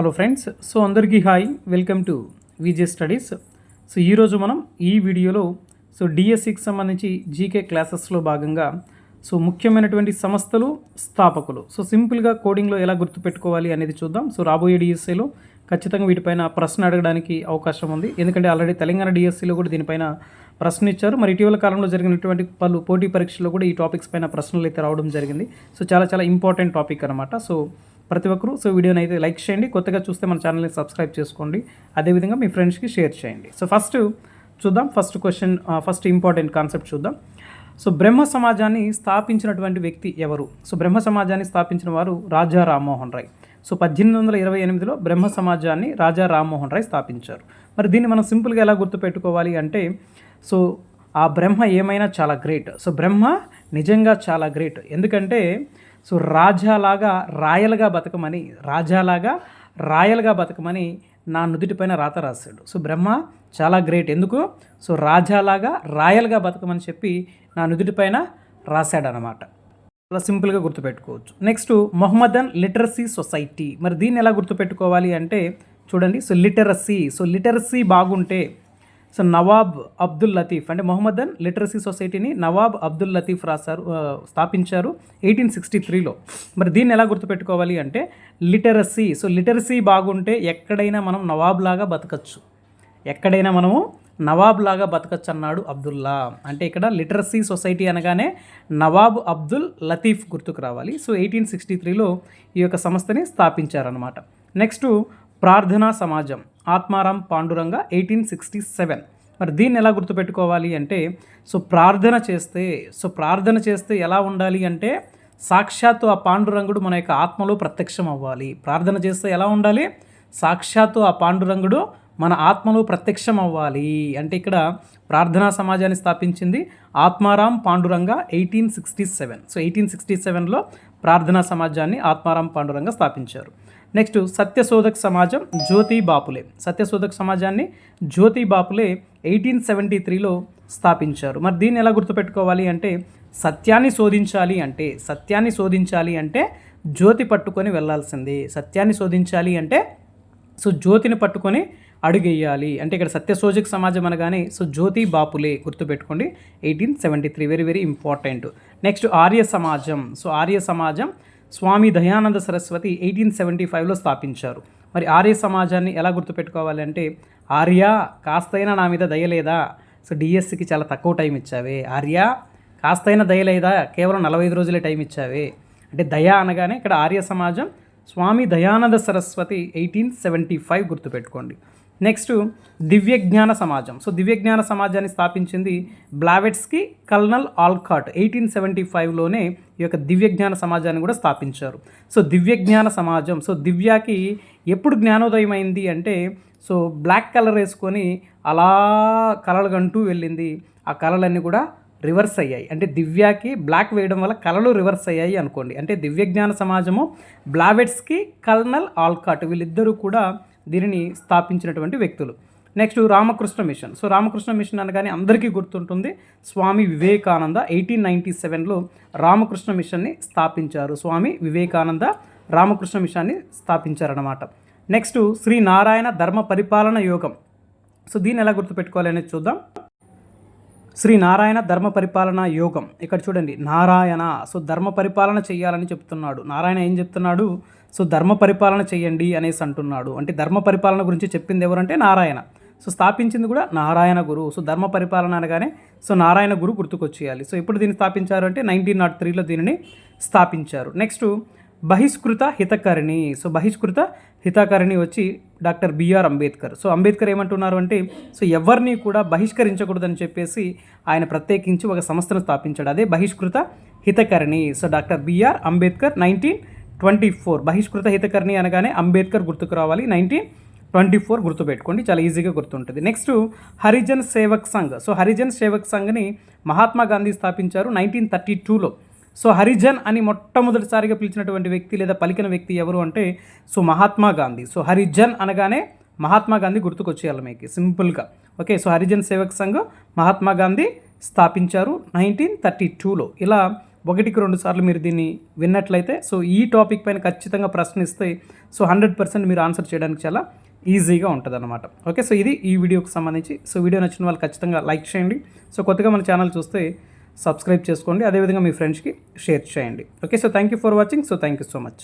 Hello friends so అందరికీ hi welcome to VJ studies. So ఈరోజు మనం ఈ వీడియోలో సో డిఎస్సికి సంబంధించి జీకే క్లాసెస్లో భాగంగా సో ముఖ్యమైనటువంటి సంస్థలు స్థాపకులు. సో సింపుల్గా కోడింగ్లో ఎలా గుర్తుపెట్టుకోవాలి అనేది చూద్దాం. సో రాబోయే డిఎస్సిలో ఖచ్చితంగా వీటిపైన ప్రశ్న అడగడానికి అవకాశం ఉంది. ఎందుకంటే ఆల్రెడీ తెలంగాణ డిఎస్సిలో కూడా దీనిపైన ప్రశ్న ఇచ్చారు. మరి ఇటీవల కాలంలో జరిగినటువంటి పలు పోటీ పరీక్షల్లో కూడా ఈ టాపిక్స్ పైన ప్రశ్నలు అయితే రావడం జరిగింది. సో చాలా చాలా ఇంపార్టెంట్ టాపిక్ అనమాట సో ప్రతి ఒక్కరూ సో వీడియోని అయితే లైక్ చేయండి. కొత్తగా చూస్తే మన ఛానల్ని సబ్స్క్రైబ్ చేసుకోండి. అదేవిధంగా మీ ఫ్రెండ్స్కి షేర్ చేయండి. సో ఫస్ట్ చూద్దాం. First question first important concept చూద్దాం. సో బ్రహ్మ సమాజాన్ని స్థాపించినటువంటి వ్యక్తి ఎవరు? సో బ్రహ్మ సమాజాన్ని స్థాపించిన వారు రాజా రామ్మోహన్ రాయ్. సో పద్దెనిమిది వందల ఇరవై ఎనిమిదిలో బ్రహ్మ సమాజాన్ని రాజా రామ్మోహన్ రాయ్ స్థాపించారు. మరి దీన్ని మనం సింపుల్గా ఎలా గుర్తుపెట్టుకోవాలి అంటే సో ఆ బ్రహ్మ ఏమైనా చాలా గ్రేట్ సో బ్రహ్మ నిజంగా చాలా గ్రేట్ ఎందుకంటే సో రాజాలాగా రాయలుగా బతకమని రాజాలాగా రాయలుగా బతకమని నా నుదుటిపైన రాత రాశాడు. సో బ్రహ్మ చాలా గ్రేట్. ఎందుకు? సో రాజాలాగా రాయల్గా బతకమని చెప్పి నా నుదుటిపైన రాశాడనమాట చాలా సింపుల్గా గుర్తుపెట్టుకోవచ్చు. Next Mohammedan literacy society. మరి దీన్ని ఎలా గుర్తుపెట్టుకోవాలి అంటే చూడండి. సో లిటరసీ సో లిటరసీ బాగుంటే సో నవాబ్ అబ్దుల్ లతీఫ్ అంటే మొహమ్మదన్ లిటరసీ సొసైటీని నవాబ్ అబ్దుల్ లతీఫ్ రాశారు స్థాపించారు ఎయిటీన్ సిక్స్టీ త్రీలో. మరి దీన్ని ఎలా గుర్తుపెట్టుకోవాలి అంటే లిటరసీ సో లిటరసీ బాగుంటే ఎక్కడైనా మనం నవాబ్ లాగా బతకచ్చు. ఎక్కడైనా మనము నవాబ్ లాగా బతకచ్చు అన్నాడు అబ్దుల్లా. అంటే ఇక్కడ లిటరసీ సొసైటీ అనగానే నవాబ్ అబ్దుల్ లతీఫ్ గుర్తుకు రావాలి. సో ఎయిటీన్ సిక్స్టీ త్రీలో ఈ యొక్క సంస్థని స్థాపించారనమాట next Prarthana Samajam Atmaram Pandurang eighteen sixty seven. మరి దీన్ని ఎలా గుర్తుపెట్టుకోవాలి అంటే సో ప్రార్థన చేస్తే సో ప్రార్థన చేస్తే ఎలా ఉండాలి అంటే సాక్షాత్తు ఆ పాండురంగుడు మన యొక్క ఆత్మలో ప్రత్యక్షం అవ్వాలి. ప్రార్థన చేస్తే ఎలా ఉండాలి? సాక్షాత్తు ఆ పాండురంగుడు మన ఆత్మలో ప్రత్యక్షం అవ్వాలి. అంటే ఇక్కడ ప్రార్థనా సమాజాన్ని స్థాపించింది Atmaram Pandurang eighteen sixty seven. So eighteen sixty సెవెన్లో ప్రార్థనా సమాజాన్ని ఆత్మారాం పాండురంగ స్థాపించారు. నెక్స్ట్ సత్యశోధక్ సమాజం జ్యోతి బాపులే. సత్యశోధక్ సమాజాన్ని జ్యోతి బాపులే ఎయిటీన్ సెవెంటీ త్రీలో స్థాపించారు. మరి దీన్ని ఎలా గుర్తుపెట్టుకోవాలి అంటే సత్యాన్ని శోధించాలి అంటే సత్యాన్ని శోధించాలి అంటే జ్యోతి పట్టుకొని వెళ్ళాల్సిందే సత్యాన్ని శోధించాలి అంటే సో జ్యోతిని పట్టుకొని అడుగేయాలి. అంటే ఇక్కడ సత్యశోజక్ సమాజం అనగానే సో జ్యోతి బాపులే గుర్తుపెట్టుకోండి. Eighteen seventy three very very important. Next Arya Samajam. So Arya Samajam Swami Dayananda Saraswati eighteen seventy ఫైవ్లో స్థాపించారు. మరి ఆర్య సమాజాన్ని ఎలా గుర్తుపెట్టుకోవాలి అంటే ఆర్య కాస్తైనా నా మీద దయలేదా సో డిఎస్సికి చాలా తక్కువ టైం ఇచ్చావే. ఆర్య కాస్తైనా దయలేదా కేవలం నలభై ఐదు రోజులే టైం ఇచ్చావే. అంటే దయ అనగానే ఇక్కడ Arya Samajam Swami Dayananda Saraswati eighteen seventy five గుర్తుపెట్టుకోండి. నెక్స్ట్ దివ్యజ్ఞాన సమాజం. సో దివ్యజ్ఞాన సమాజాన్ని స్థాపించింది Blavatsky colonel Olcott. Eighteen seventy ఫైవ్లోనే ఈ యొక్క దివ్యజ్ఞాన సమాజాన్ని కూడా స్థాపించారు. సో దివ్యజ్ఞాన సమాజం. సో దివ్యాకి ఎప్పుడు జ్ఞానోదయం అయింది అంటే సో బ్లాక్ కలర్ వేసుకొని అలా కలలు కంటూ వెళ్ళింది. ఆ కలలన్నీ కూడా రివర్స్ అయ్యాయి. అంటే దివ్యాకి బ్లాక్ వేయడం వల్ల కళలు రివర్స్ అయ్యాయి అనుకోండి. అంటే దివ్యజ్ఞాన సమాజము బ్లావెట్స్కి కల్నల్ ఆల్కాట్. వీళ్ళిద్దరూ కూడా దీనిని స్థాపించినటువంటి వ్యక్తులు. Next Ramakrishna Mission. So Ramakrishna Mission అనగానే అందరికీ గుర్తుంటుంది. స్వామి వివేకానంద ఎయిటీన్ నైంటీ సెవెన్లో రామకృష్ణ మిషన్ని స్థాపించారు. స్వామి వివేకానంద రామకృష్ణ మిషన్ని స్థాపించారన్నమాట. నెక్స్ట్ శ్రీ నారాయణ ధర్మ పరిపాలన యోగం. సో దీన్ని ఎలా గుర్తుపెట్టుకోవాలి అనేది చూద్దాం. శ్రీ నారాయణ ధర్మ పరిపాలన యోగం. ఇక్కడ చూడండి నారాయణ. సో ధర్మ పరిపాలన చేయాలని చెప్తున్నాడు. నారాయణ ఏం చెప్తున్నాడు? సో ధర్మ పరిపాలన చేయండి అనేసి అంటున్నాడు. అంటే ధర్మ పరిపాలన గురించి చెప్పింది ఎవరంటే నారాయణ. సో స్థాపించింది కూడా నారాయణ గురు సో ధర్మ పరిపాలన అనగానే సో నారాయణ గురు గుర్తుకొచ్చేయాలి. సో ఎప్పుడు దీన్ని స్థాపించారు అంటే నైన్టీన్ నాట్ త్రీలో దీనిని స్థాపించారు. నెక్స్ట్ బహిష్కృత హితకరిణి. సో బహిష్కృత హితకరిణి వచ్చి doctor B R Ambedkar. So Ambedkar ఏమంటున్నారు అంటే సో ఎవరిని కూడా బహిష్కరించకూడదని చెప్పేసి ఆయన ప్రత్యేకించి ఒక సంస్థను స్థాపించాడు. అదే Bahishkrit Hitakarini. So doctor B R Ambedkar nineteen twenty four. Bahishkrit Hitakarini అనగానే అంబేద్కర్ గుర్తుకు రావాలి. నైన్టీన్ ట్వంటీ ఫోర్ గుర్తుపెట్టుకోండి. చాలా ఈజీగా గుర్తుంటుంది. నెక్స్ట్ హరిజన్ సేవక్ సంఘ్. సో హరిజన్ సేవక్ సంఘ్ని మహాత్మా గాంధీ స్థాపించారు నైన్టీన్ థర్టీ టూలో. సో హరిజన్ అని మొట్టమొదటిసారిగా పిలిచినటువంటి వ్యక్తి లేదా పలికిన వ్యక్తి ఎవరు అంటే సో మహాత్మా గాంధీ. సో హరిజన్ అనగానే మహాత్మా గాంధీ గుర్తుకొచ్చేయాలి మీకు సింపుల్గా. ఓకే సో హరిజన్ సేవక్ సంఘ్ మహాత్మా గాంధీ స్థాపించారు నైన్టీన్ థర్టీ టూలో. ఇలా ఒకటికి రెండు సార్లు మీరు దీన్ని విన్నట్లయితే సో ఈ టాపిక్ పైన ఖచ్చితంగా ప్రశ్నిస్తే సో హండ్రెడ్ పర్సెంట్ మీరు ఆన్సర్ చేయడానికి చాలా ఈజీగా ఉంటుంది అనమాట ఓకే సో ఇది ఈ వీడియోకి సంబంధించి. సో వీడియో నచ్చిన వాళ్ళు ఖచ్చితంగా లైక్ చేయండి. సో కొత్తగా మన ఛానల్ చూస్తే సబ్స్క్రైబ్ చేసుకోండి. అదేవిధంగా మీ ఫ్రెండ్స్కి షేర్ చేయండి. Okay so thank you for watching. So thank you so much.